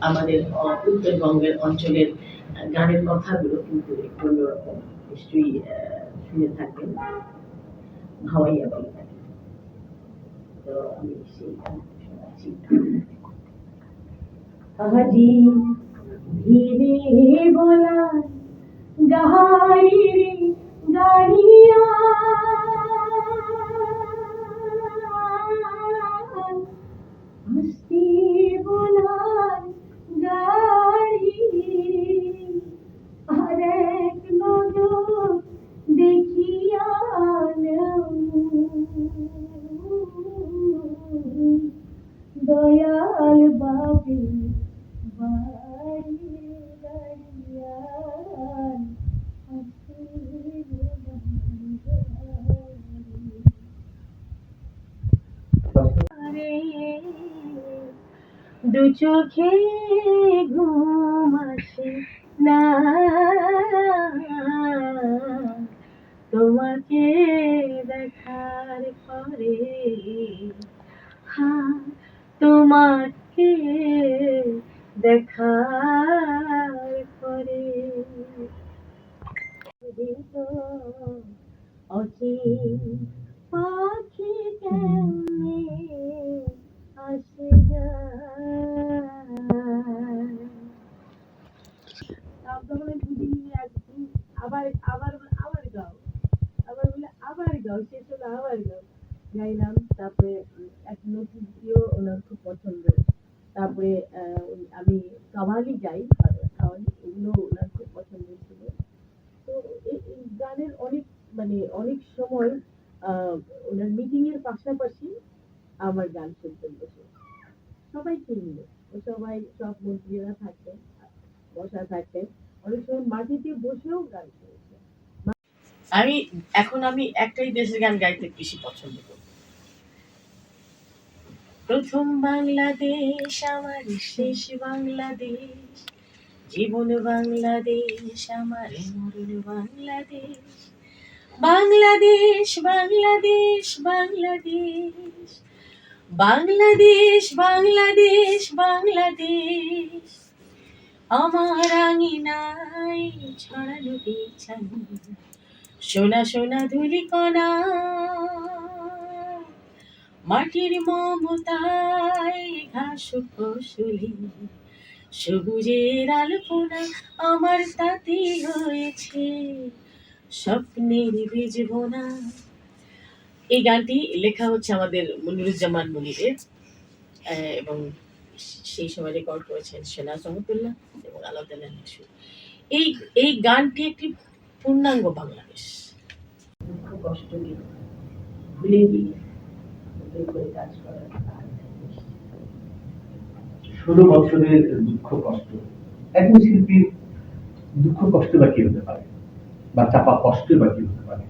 আমাদের উত্তরবঙ্গের অঞ্চলের গানের কথাগুলো কিন্তু একটু অন্যরকম নিশ্চয়ই শুনে থাকবেন। ভাওয়াইয়া বলে থাকে তো আমি সেই শোনাচ্ছি। আজি ধীরে বলা গাড়ি গাড়িয়া দু চোখে ঘুম আসে না। তোমাকে দেখার পরে হ্যাঁ তোমাকে দেখার পরে। অচিন গাও আবার বলে, আবার গাও শেষ হলো আবার গাও। গাইলাম, তারপরে এক নতুন প্রিয় ওনার খুব পছন্দ। তারপরে আমি কাওয়ালি আর কাওয়ালি এগুলো ওনার খুব পছন্দ ছিল। তো এই গানের অনেক মানে অনেক সময় ওনার মিটিং এর পাশাপাশি আমার গান শুনতেন বসে। সবাইকে নিয়ে ও সবাই, সব মন্ত্রীরা থাকতেন বসা থাকতেন অনেক সময় মাটিতে বসেও গান শুনেছে আমি, এখন আমি একটাই দেশের গান গাইতে বেশি পছন্দ করি। প্রথম বাংলাদেশ, আমার শেষ বাংলাদেশ। জীবন বাংলাদেশ, আমার মরণ বাংলাদেশ। বাংলাদেশ বাংলাদেশ বাংলাদেশ। বাংলাদেশ বাংলাদেশ বাংলাদেশ। আমার আঙিনায় ছড়ানো বিছানো। সোনা সোনা ধুলি কণা। মাটির মমতায় ঘাস ফসলি। সবুজের আলপনা আমার তাতে হয়েছে স্বপ্নের বীজ বোনা। এই গানটি লেখা হচ্ছে আমাদের মনিরুজ্জামান মনিরের এবং সেই সময় রেকর্ড করেছেন সেনা রহমতুল্লাহ এবং আলাদা এই এই গানটি একটি পূর্ণাঙ্গ বাংলাদেশ। দুঃখ কষ্ট ভুলে গিয়ে কাজ করার ষোলো বছরের দুঃখ কষ্ট। একজন শিল্পীর দুঃখ কষ্ট বা কি হতে পারে? বা চাপা কষ্ট বা কি হতে পারে?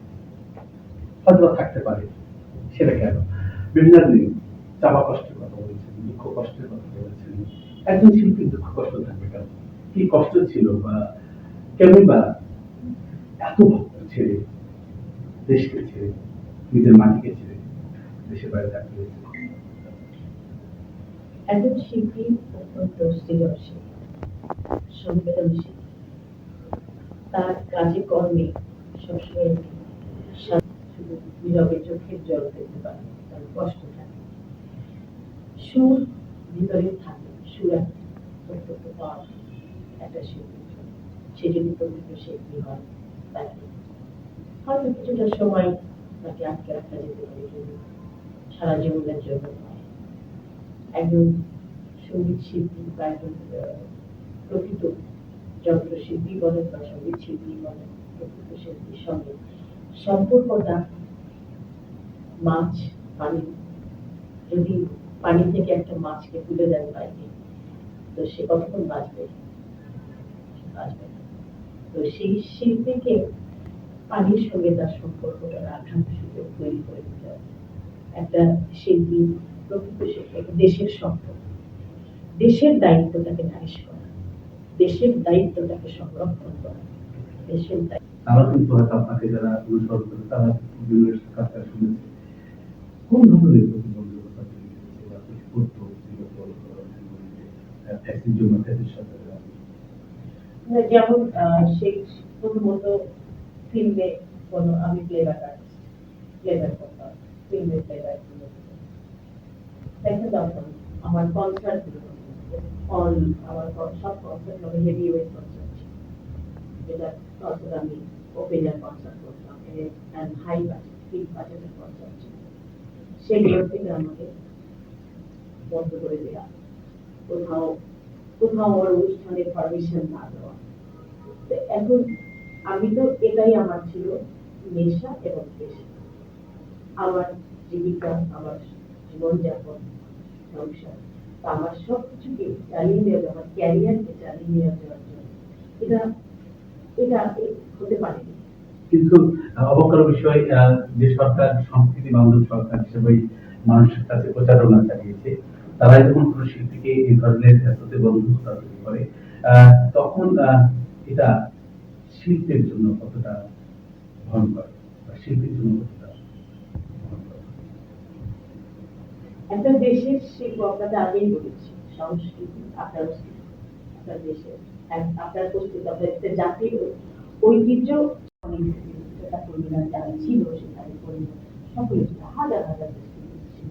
হয়তো থাকতে পারে। সেটা কেন? বিভিন্ন দিন চাপা কষ্টের কথা বলেছেন দুঃখ কষ্টের কথা বলেছেন। একজন শিল্পীর দুঃখ কষ্ট থাকবে কেন? কি কষ্ট ছিল বা কেমন বা এত ছেড়ে দেশকে ছেড়ে, নিজের মাটিকে ছেড়ে দেশের বাইরে থাকতে হয়েছে একজন শিল্পী তার কাজে কর্মে সবসময় চোখের জল দেখতে পারে, তার কষ্ট থাকে। সুর ভিতরে থাকে, সুর একটা শিল্পী। সে যদি প্রকৃত শিল্পী হয় হয়তো কিছুটা সময় তাকে আটকে রাখা যেতে পারে কিন্তু সারা জীবনের জন্য নয়। একজন সংগীত শিল্পী বা একজন প্রকৃত যন্ত্রশিল্পী বলেন বা সংগীত শিল্পী বলেন, প্রকৃত শিল্পীর সঙ্গে সম্পর্কটা মাছ, পানি। যদি পানি থেকে একটা মাছকে তুলে দেন বাইরে, তো সে কতক্ষণ বাঁচবে? বাঁচবে না। তো সেই শিল্পীকে পানির সঙ্গে তার সম্পর্কটা রাখার সুযোগ তৈরি করে দিতে হবে একটা শিল্পী প্রকৃত শিল্পী দেশের সম্পদ দেশের দায়িত্বটাকে নারিশ করা দেশের দায়িত্বটাকে সংরক্ষণ করা দেশের দায়িত্ব তারা কিন্তু আপনাকে যারা অনুসরণ করে তারা বিভিন্ন কোন ধরনের যেমন আহ, সেই প্রথমত ফিল্মে কোনো আমি প্লেব্যাক আর্টিস্ট প্লেব্যাক করতাম ফিল্মে প্লেব্যাক দেখা দরকার আমার কনসার্ট অল আমার সব কনসার্ট হবে হেভি ওয়েট কনসার্ট যেটা কনসার্ট আমি ওপেনার কনসার্ট করতাম অ্যান্ড হাই বাজেট বিগ বাজেটের কনসার্ট ছিল। সেগুলো থেকে আমাকে বন্ধ করে দেওয়া কোথাও কোথাও আমার অনুষ্ঠানের পারমিশন না দেওয়া। এখন আমি তো এটাই আমার ছিল নেশা এবং পেশা। আমার জীবিকা আমার জীবনযাপন সংসার। আমার সব কিছুকে চালিয়ে ক্যারিয়ারকে চালিয়ে নিয়ে যাওয়ার জন্য। এটা এটা হতে পারেনি। কিন্তু আহ, অবাক বিষয় যে সরকার সংস্কৃতি বান্ধব সরকার হিসেবে মানুষের কাছে প্রচারণা চালিয়েছে তারা যখন কোনো শিল্পীকে এই ধরনের প্রতিবন্ধকতা তৈরি করে তখন এটা শিল্পের জন্য কতটা ভয়ঙ্কর বা শিল্পীর জন্য একটা দেশের শিল্প আপনাদের আগেই বলেছি, সংস্কৃতি, আপনার আপনার দেশের এক- আপনার অস্তিত্ব আপনার জাতির ঐতিহ্য কর্মীরা ছিল সেখানে কর্মী সকলে হাজার হাজার ছিল।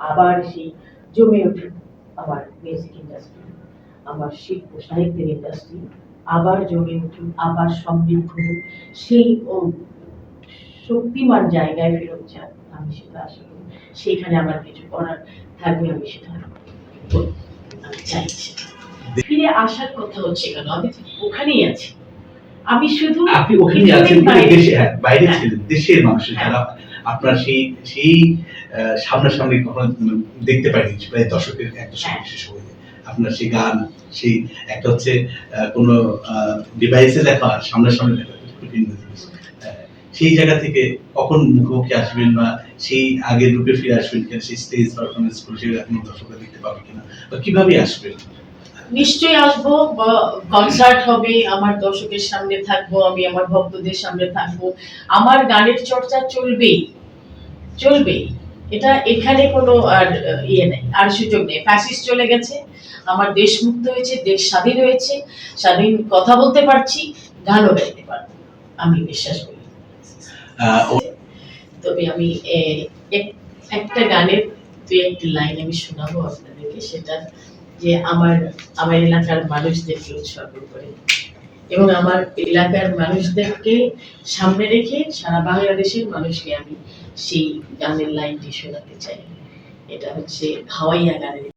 আবার সেই জমে ওঠে আমার মিউজিক ইন্ডাস্ট্রি আমার শিল্প সাহিত্যের ইন্ডাস্ট্রি আবার জমে উঠুক আবার সমৃদ্ধ হোক সেই শক্তিমান জায়গায় ফেরত যাক আমি সেটা আশা করি সেখানে আমার কিছু করার থাকবে আমি সেটা করব। আমি চাই ফিরে আসার কথা হচ্ছে কেন আমি ওখানেই আছি আমি শুধু আপনি ওখানে আছেন দেশে হ্যাঁ, বাইরে হ্যাঁ। ছিলেন দেশের মানুষ হ্যাঁ। যারা আপনার সেই সেই সামনাসামনি কখনো দেখতে পাইনি প্রায় দশকের এক দশক হ্যাঁ। বিশেষ হয়ে আপনার সেই গান সেই একটা হচ্ছে কোনো ডিভাইসে দেখা সামনাসামনি দেখা ভিন্ন জিনিস। সেই জায়গা থেকে কখন মুখোমুখি আসবেন বা সেই আগের রূপে ফিরে আসবেন কিনা সেই স্টেজ পারফরমেন্স করে এখন দর্শকরা দেখতে পাবে কিনা বা কীভাবে আসবেন? নিশ্চয়ই আসব কনসার্ট হবে আমার দর্শকের সামনে থাকব আমি আমার ভক্তদের সামনে থাকব। আমার গানের চর্চা চলবেই চলবেই। এটা এখানে কোনো আর ইয়ে নেই আর সুযোগ নেই। ফ্যাসিস্ট চলে গেছে আমার দেশ মুক্ত হয়েছে দেশ স্বাধীন হয়েছে স্বাধীন কথা বলতে পারছি গানও গাইতে পারব আমি বিশ্বাস করি। তবে আমি এক- একটা গানের দু একটি লাইন আমি শোনাবো আপনাদেরকে সেটা যে আমার আমার এলাকার মানুষদেরকে উৎসর্গ করে। এবং আমার এলাকার মানুষদেরকে সামনে রেখে সারা বাংলাদেশের মানুষকে আমি সেই গানের লাইনটি শোনাতে চাই। এটা হচ্ছে হাওয়াইয়া গানের